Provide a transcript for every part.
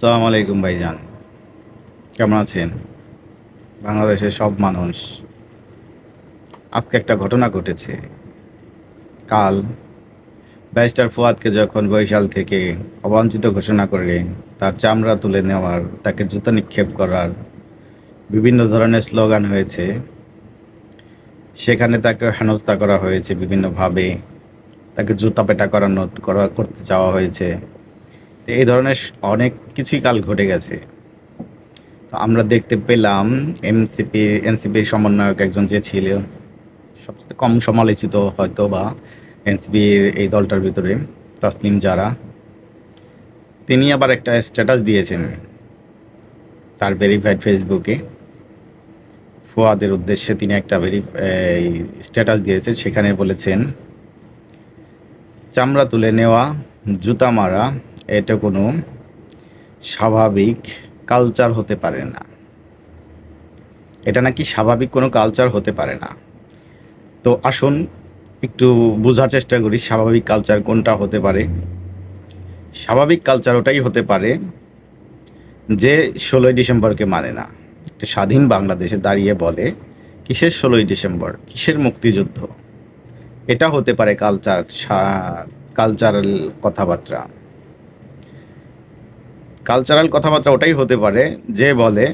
সালাম আলাইকুম ভাইজান। কেমন আছেন? বাংলাদেশের সব মানুষ। আজকে একটা ঘটনা ঘটেছে। কাল ব্যারিস্টার ফুয়াদকে যখন বরিশাল থেকে অবাঞ্ছিত ঘোষণা করে তার চামড়া তুলে নেওয়ার, তাকে জুতা নিক্ষেপ করার বিভিন্ন ধরনের স্লোগান হয়েছে। সেখানে তাকে হেনস্থা করা হয়েছে, বিভিন্নভাবে তাকে জুতা পেটা করানো, করা, করতে চাওয়া হয়েছে। তো এই ধরনের অনেক কিছুই কাল ঘটে গেছে। তো আমরা দেখতে পেলাম এনসিপি এনসিপির সমন্বয়ক একজন যে ছিল, সবচেয়ে কম সমালোচিত হয়তো বা এনসিপির এই দলটার ভিতরে তাসলিম যারা তিনি আবার একটা স্ট্যাটাস দিয়েছেন তার ভেরিফাইড ফেসবুকে ফুয়াদের উদ্দেশ্যে তিনি একটা ভেরি স্ট্যাটাস দিয়েছেন, সেখানে বলেছেন, চামড়া তুলে নেওয়া, জুতা মারা এটা কোনো স্বাভাবিক কালচার হতে পারে না। এটা নাকি স্বাভাবিক কোনো কালচার হতে পারে না। তো আসুন একটু বোঝার চেষ্টা করি স্বাভাবিক কালচার কোনটা হতে পারে। স্বাভাবিক কালচার ওটাই হতে পারে যে ষোলোই ডিসেম্বরকে মানে না। একটা স্বাধীন বাংলাদেশে দাঁড়িয়ে বলে, কিসের ষোলোই ডিসেম্বর? কিসের মুক্তিযুদ্ধ? এটা হতে পারে কালচার কালচারাল কথাবার্তা। কালচারাল কথাবার্তা ওটাই হতে পারে, যে বলে,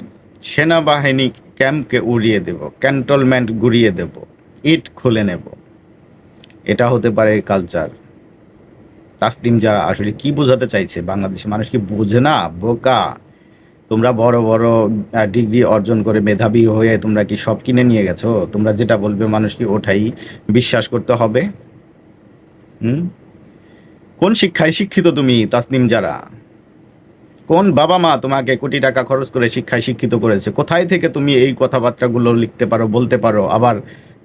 সেনাবাহিনী ক্যাম্পকে উড়িয়ে দেব ক্যান্টনমেন্ট গুড়িয়ে দেব, ইট খুলে নেব। এটা হতে পারে কালচার তাসলিম যারা আসলে কি বোঝাতে চাইছে? বাংলাদেশের মানুষ কি বোঝে না? বোকা। তোমরা বড় বড় ডিগ্রি অর্জন করে মেধাবী হয়ে তোমরা কি সব কিনে নিয়ে গেছো? তোমরা যেটা বলবে মানুষ কি ওঠাই বিশ্বাস করতে হবে। হুম? কোন শিক্ষায় শিক্ষিত তুমি তাসনিম যারা? কোন বাবা মা তোমাকে কোটি টাকা খরচ করে শিক্ষায় শিক্ষিত করেছে? কোথায় থেকে তুমি এই কথাবার্তাগুলো লিখতে পারো, বলতে পারো? আবার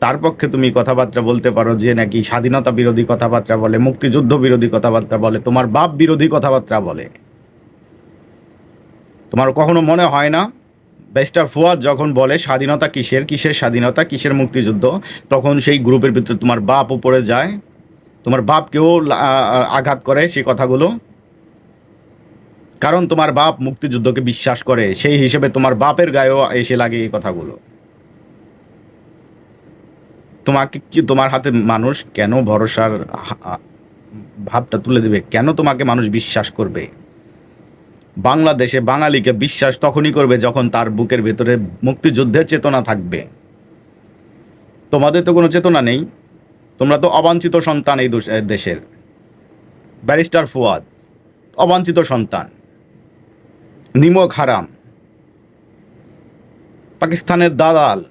তার পক্ষে তুমি কথাবার্তা বলতে পারো যে নাকি স্বাধীনতা বিরোধী কথাবার্তা বলে, মুক্তিযুদ্ধ বিরোধী কথাবার্তা বলে, তোমার বাপ বিরোধী কথাবার্তা বলে। তোমার কখনো মনে হয় না? বেস্টার ফুয়াদ যখন বলে স্বাধীনতা কিসের? কিসের স্বাধীনতা? কিসের মুক্তিযুদ্ধ? তখন সেই গ্রুপের ভিতরে তোমার বাপ উপরে যায়। তোমার বাপকেও আঘাত করে সেই কথাগুলো। কারণ তোমার বাপ মুক্তিযুদ্ধকে বিশ্বাস করে, সেই হিসেবে তোমার বাপের গায়েও এসে লাগে এই কথাগুলো। তোমাকে কি, তোমার হাতে মানুষ কেন ভরসার ভাবটা তুলে দেবে? কেন তোমাকে মানুষ বিশ্বাস করবে? বাংলাদেশে বাঙালিকে বিশ্বাস তখনই করবে যখন তার বুকের ভেতরে মুক্তিযুদ্ধের চেতনা থাকবে। তোমাদের তো কোনো চেতনা নেই। তোমরা তো অবাঞ্ছিত সন্তান এই দেশের। ব্যারিস্টার ফুয়াদ, অবাঞ্ছিত সন্তান। নিমক হারাম। পাকিস্তানের দালাল।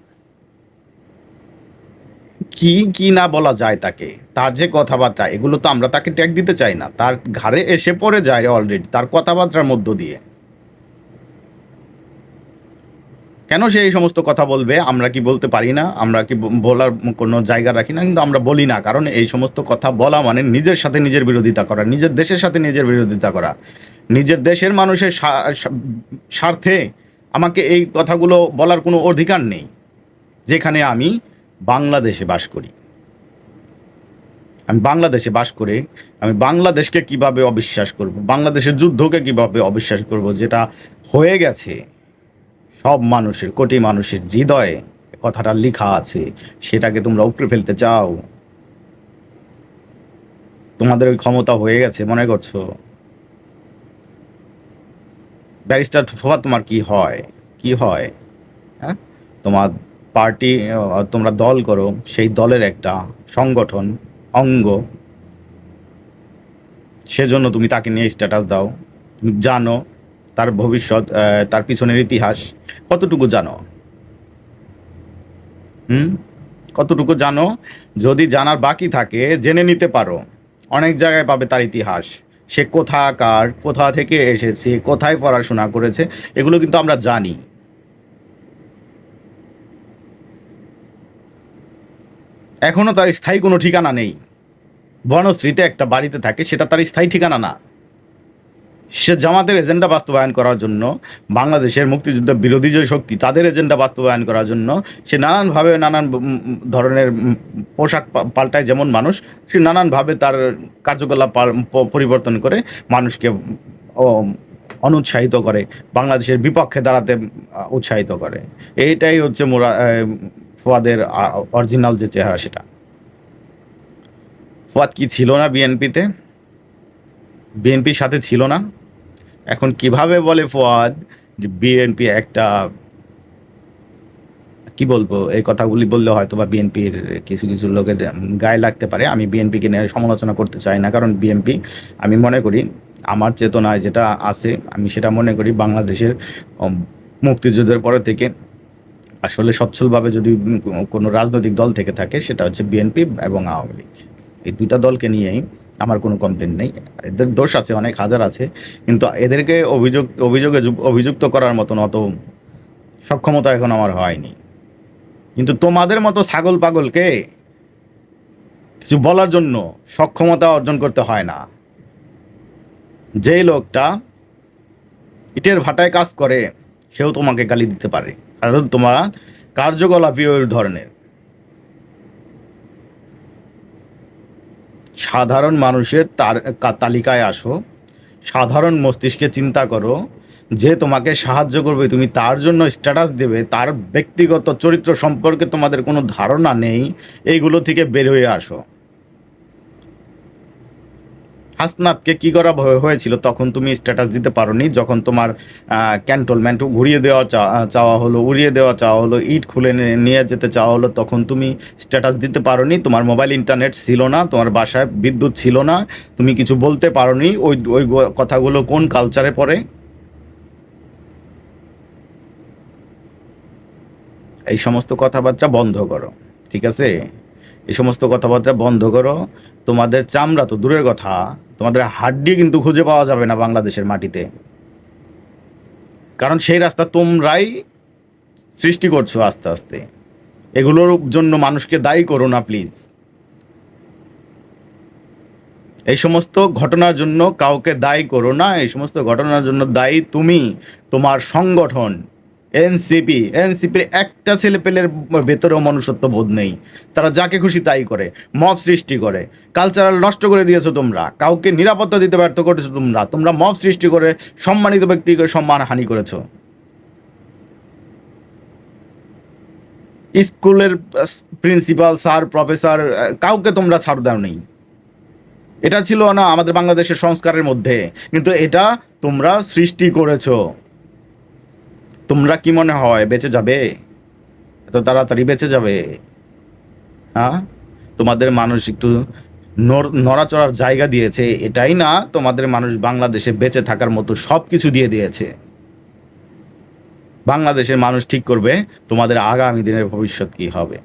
কি কি না বলা যায় তাকে? তার যে কথাবার্তা, এগুলো তো আমরা তাকে ট্যাগ দিতে চাই না। তার ঘাড়ে এসে পড়ে যায় অলরেডি তার কথাবার্তার মধ্য দিয়ে। কেন সে এই সমস্ত কথা বলবে? আমরা কি বলতে পারি না? আমরা কি বলার কোনো জায়গা রাখি না? কিন্তু আমরা বলি না। কারণ এই সমস্ত কথা বলা মানে নিজের সাথে নিজের বিরোধিতা করা, নিজের দেশের সাথে নিজের বিরোধিতা করা। নিজের দেশের মানুষের স্বার্থে আমাকে এই কথাগুলো বলার কোনো অধিকার নেই। যেখানে আমি বাংলাদেশে বাস করি। আমি বাংলাদেশে বাস করে আমি বাংলাদেশকে কীভাবে অবিশ্বাস করব? বাংলাদেশের যুদ্ধকে কীভাবে অবিশ্বাস করব? যেটা হয়ে গেছে সব মানুষের, কোটি মানুষের হৃদয়ে কথাটা লেখা আছে, সেটাকে তোমরা উপরে ফেলতে চাও। তোমাদের ওই ক্ষমতা হয়ে গেছে, মনে করছ? ব্যারিস্টার ফোয়া তোমার কি হয়? কি হয়? হ্যাঁ? তোমার পার্টি তোমরা দল করো, সেই দলের একটা সংগঠন, অঙ্গ। সেজন্য তুমি তাকে নিয়ে স্ট্যাটাস দাও। তুমি জানো তার ভবিষ্যৎ তার পিছনের ইতিহাস, কতটুকু জানো? হুম? কতটুকু জানো? যদি জানার বাকি থাকে, জেনে নিতে পারো। অনেক জায়গায় পাবে তার ইতিহাস। সে কোথাকার কোথা থেকে এসেছে, কোথায় পড়াশোনা করেছে, এগুলো কিন্তু আমরা জানি। এখনও তার স্থায়ী কোনো ঠিকানা নেই। বনশ্রীতে একটা বাড়িতে থাকে, সেটা তার স্থায়ী ঠিকানা না। সে জামাতের এজেন্ডা বাস্তবায়ন করার জন্য, বাংলাদেশের মুক্তিযুদ্ধ বিরোধী যে শক্তি, তাদের এজেন্ডা বাস্তবায়ন করার জন্য, সে নানানভাবে নানান ধরনের পোশাক পাল্টায় যেমন মানুষ, সে নানানভাবে তার কার্যকলাপ পরিবর্তন করে মানুষকে অনুৎসাহিত করে, বাংলাদেশের বিপক্ষে দাঁড়াতে উৎসাহিত করে। এইটাই হচ্ছে মোরা ফুয়াদের অরিজিনাল যে চেহারা সেটা। ফুয়াদ কি ছিল না বিএনপিতে? বিএনপির সাথে ছিল না? এখন কীভাবে বলে ফুয়াদ যে বিএনপি একটা, কি বলব, এই কথাগুলি বললে হয়তো বা বিএনপির কিছু কিছু লোকের গায়ে লাগতে পারে। আমি বিএনপিকে নিয়ে সমালোচনা করতে চাই না, কারণ বিএনপি, আমি মনে করি, আমার চেতনায় যেটা আছে, আমি সেটা মনে করি বাংলাদেশের মুক্তিযুদ্ধের পরে থেকে আসলে সচ্ছলভাবে যদি কোনো রাজনৈতিক দল থেকে থাকে, সেটা হচ্ছে বিএনপি এবং আওয়ামী লীগ। এই দুইটা দলকে নিয়েই আমার কোনো কমপ্লেন নেই। এদের দোষ আছে, অনেক হাজার আছে, কিন্তু এদেরকে অভিযোগ, অভিযোগে অভিযুক্ত করার মতন অত সক্ষমতা এখন আমার হয়নি। কিন্তু তোমাদের মতো ছাগল পাগলকে কিছু বলার জন্য সক্ষমতা অর্জন করতে হয় না। যেই লোকটা ইটের ভাটায় কাজ করে, সেও তোমাকে গালি দিতে পারে। কারণ তোমার কার্যকলাপই ওই ধরনের। সাধারণ মানুষের তার তালিকায় আসো। সাধারণ মস্তিষ্কে চিন্তা করো যে তোমাকে সাহায্য করবে, তুমি তার জন্য স্ট্যাটাস দেবে, তার ব্যক্তিগত চরিত্র সম্পর্কে তোমাদের কোনো ধারণা নেই, এইগুলো থেকে বের হয়ে আসো। হাসনাতকে কি করা হয়েছিল তখন তুমি স্ট্যাটাস দিতে পারোনি। যখন তোমার ক্যান্টনমেন্ট ঘুরিয়ে দেওয়া চাওয়া হলো, উড়িয়ে দেওয়া চাওয়া হলো, ইট খুলে নিয়ে যেতে চাওয়া হলো, তখন তুমি স্ট্যাটাস দিতে পারোনি। তোমার মোবাইল ইন্টারনেট ছিল না, তোমার বাসায় বিদ্যুৎ ছিল না, তুমি কিছু বলতে পারোনি। ওই ওই কথাগুলো কোন কালচারে পড়ে? এই সমস্ত কথাবার্তা বন্ধ করো, ঠিক আছে? এই সমস্ত কথাবার্তা বন্ধ করো। তোমাদের চামড়া তো দূরের কথা। তোমাদের হাড্ডি কিন্তু খুঁজে পাওয়া যাবে না বাংলাদেশের মাটিতে। কারণ সেই রাস্তা তোমরাই সৃষ্টি করছ আস্তে আস্তে। এগুলোর জন্য মানুষকে দায়ী করো না প্লিজ এই সমস্ত ঘটনার জন্য কাউকে দায়ী করো না, এই সমস্ত ঘটনার জন্য দায়ী তুমি, তোমার সংগঠন। এনসিপি, এনসিপির একটা ছেলে পেলের ভেতরেও মনুষ্যত্ব বোধ নেই। তারা যাকে খুশি তাই করে, মব সৃষ্টি করে। কালচারাল নষ্ট করে দিয়েছ তোমরা, কাউকে নিরাপত্তা দিতে ব্যর্থ করেছ তোমরা তোমরা মব সৃষ্টি করে সম্মানিত ব্যক্তিকে সম্মান হানি করেছ। স্কুলের প্রিন্সিপাল, স্যার, প্রফেসর, কাউকে তোমরা ছাড় দাও নেই। এটা ছিল না আমাদের বাংলাদেশের সংস্কারের মধ্যে, কিন্তু এটা তোমরা সৃষ্টি করেছ। তোমরা কি মনে হয় বেঁচে যাবে? এত তাড়াতাড়ি বেঁচে যাবে? হ্যাঁ? তোমাদের মানুষ একটু নড়- নড়াচড়ার জায়গা দিয়েছে। এটাই না, তোমাদের মানুষ বাংলাদেশে বেঁচে থাকার মতো সব কিছু দিয়ে দিয়েছে। বাংলাদেশের মানুষ ঠিক করবে, তোমাদের আগামী দিনের ভবিষ্যৎ কি হবে?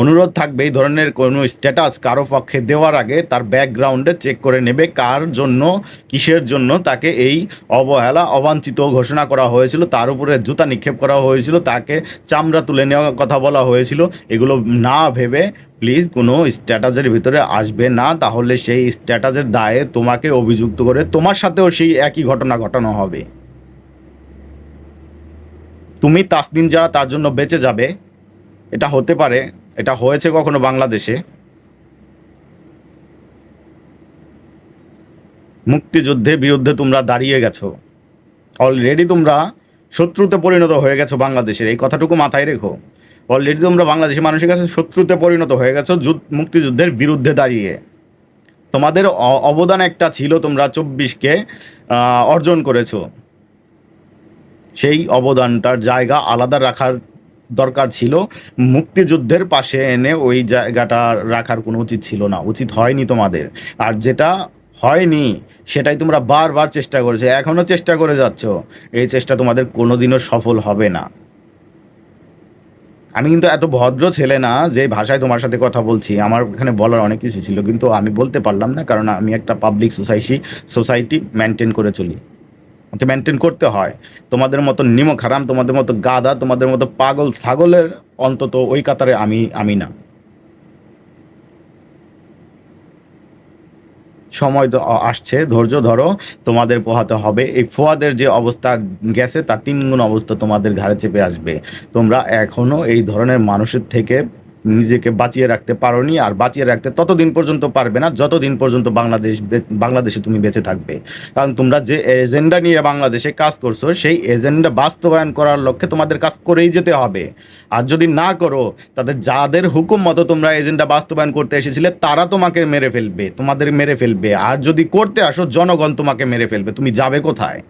অনুরোধ থাকবে এই ধরনের কোনো স্ট্যাটাস কারও পক্ষে দেওয়ার আগে তার ব্যাকগ্রাউন্ডে চেক করে নেবে কার জন্য, কিসের জন্য তাকে এই অবহেলা, অবাঞ্ছিত ঘোষণা করা হয়েছিল, তার উপরে জুতা নিক্ষেপ করা হয়েছিল, তাকে চামড়া তুলে নেওয়ার কথা বলা হয়েছিল, এগুলো না ভেবে প্লিজ কোনো স্ট্যাটাসের ভিতরে আসবে না, তাহলে সেই স্ট্যাটাসের দায়ে তোমাকে অভিযুক্ত করে তোমার সাথেও সেই একই ঘটনা ঘটানো হবে। তুমি তাসদিন যারা তার জন্য বেঁচে যাবে, এটা হতে পারে এটা হয়েছে কখনো বাংলাদেশে? মুক্তিযুদ্ধে বিরুদ্ধে তোমরা দাঁড়িয়ে গেছো। অলরেডি তোমরা শত্রুতে পরিণত হয়ে গেছো বাংলাদেশের। এই কথাটুকু মাথায় রেখো। অলরেডি তোমরা বাংলাদেশের মানুষের কাছে শত্রুতে পরিণত হয়ে গেছো যুদ্ধ, মুক্তিযুদ্ধের বিরুদ্ধে দাঁড়িয়ে। তোমাদের অবদান একটা ছিল তোমরা চব্বিশকে অর্জন করেছ। সেই অবদানটার জায়গা আলাদা রাখার দরকার ছিল। মুক্তিযুদ্ধের পাশে এনে ওই জায়গাটা রাখার কোনো উচিত ছিল না। উচিত হয়নি তোমাদের। আর যেটা হয়নি, সেটাই তোমরা বারবার চেষ্টা করেছ। এখনও চেষ্টা করে যাচ্ছ। এই চেষ্টা তোমাদের কোনোদিনও সফল হবে না। আমি কিন্তু এত ভদ্র ছেলে না যে ভাষায় তোমার সাথে কথা বলছি। আমার এখানে বলার অনেক কিছু ছিল। কিন্তু আমি বলতে পারলাম না, কারণ আমি একটা পাবলিক সোসাইটি সোসাইটি মেনটেন করে চলি। মেনটেন করতে হয়। তোমাদের মতো নিমক হারাম, তোমাদের মতো গাদা তোমাদের মতো পাগল, ছাগলের অন্তত ওই কাতারে আমি আমি না। সময় আসছে, ধৈর্য ধরো, তোমাদের পোহাতে হবে। এই ফোয়াদের যে অবস্থা গেছে, তার তিন গুণ অবস্থা তোমাদের ঘাড়ে চেপে আসবে। তোমরা এখনও এই ধরনের মানুষের থেকে নিজেকে বাঁচিয়ে রাখতে পারোনি আর বাঁচিয়ে রাখতে ততদিন পর্যন্ত পারবে না, যতদিন পর্যন্ত বাংলাদেশ বাংলাদেশে তুমি বেঁচে থাকবে। কারণ তোমরা যে এজেন্ডা নিয়ে বাংলাদেশে কাজ করছ, সেই এজেন্ডা বাস্তবায়ন করার লক্ষ্যে তোমাদের কাজ করেই যেতে হবে। আর যদি না করো, তাদের যাদের হুকুম মতো তোমরা এজেন্ডা বাস্তবায়ন করতে এসেছিলে, তারা তোমাকে মেরে ফেলবে, তোমাদের মেরে ফেলবে। আর যদি করতে আসো, জনগণ তোমাকে মেরে ফেলবে। তুমি যাবে কোথায়?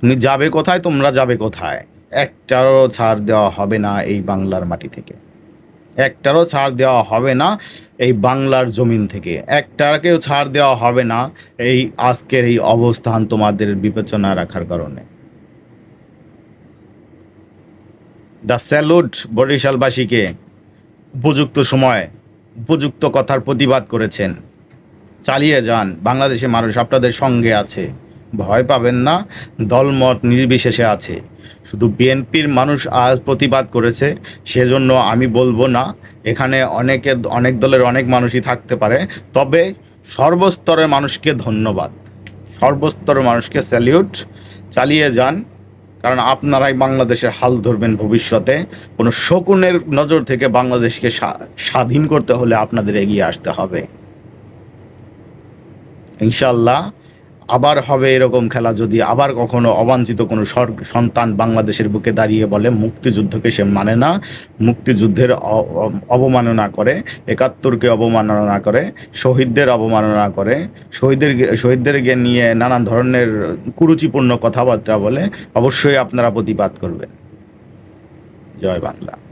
তুমি যাবে কোথায়, তোমরা যাবে কোথায়? একটারও ছাড় দেওয়া হবে না এই বাংলার মাটি থেকে। একটারও ছাড় দেওয়া হবে না এই বাংলার জমিন থেকে। একটাকেও ছাড় দেওয়া হবে না এই আজকের এই অবস্থান তোমাদের বিবেচনা রাখার কারণে। দ্য স্যালুট বরিশালবাসীকে উপযুক্ত সময়, উপযুক্ত কথার প্রতিবাদ করেছেন। চালিয়ে যান, বাংলাদেশের মানুষ আপনাদের সঙ্গে আছে। ভয় পাবেন না, দলমত নির্বিশেষে আছে। শুধু বিএনপির মানুষ আজ প্রতিবাদ করেছে, সেজন্য আমি বলব না, এখানে অনেকে, অনেক দলের অনেক মানুষই থাকতে পারে, তবে সর্বস্তরের মানুষকে ধন্যবাদ। সর্বস্তরের মানুষকে স্যালিউট চালিয়ে যান, কারণ আপনারাই বাংলাদেশের হাল ধরবেন ভবিষ্যতে। কোনো শকুনের নজর থেকে বাংলাদেশকে স্বাধীন করতে হলে আপনাদের এগিয়ে আসতে হবে। ইনশাল্লাহ আবার হবে এরকম খেলা যদি আবার কখনো অবাঞ্ছিত কোনো সন্তান বাংলাদেশের বুকে দাঁড়িয়ে বলে মুক্তিযুদ্ধকে সে মানে না, মুক্তিযুদ্ধের অবমাননা করে, একাত্তরকে অবমাননা করে, শহীদদের অবমাননা করে, শহীদের শহীদদেরকে নিয়ে নানান ধরনের কুরুচিপূর্ণ কথাবার্তা বলে অবশ্যই আপনারা প্রতিবাদ করবেন। জয় বাংলা।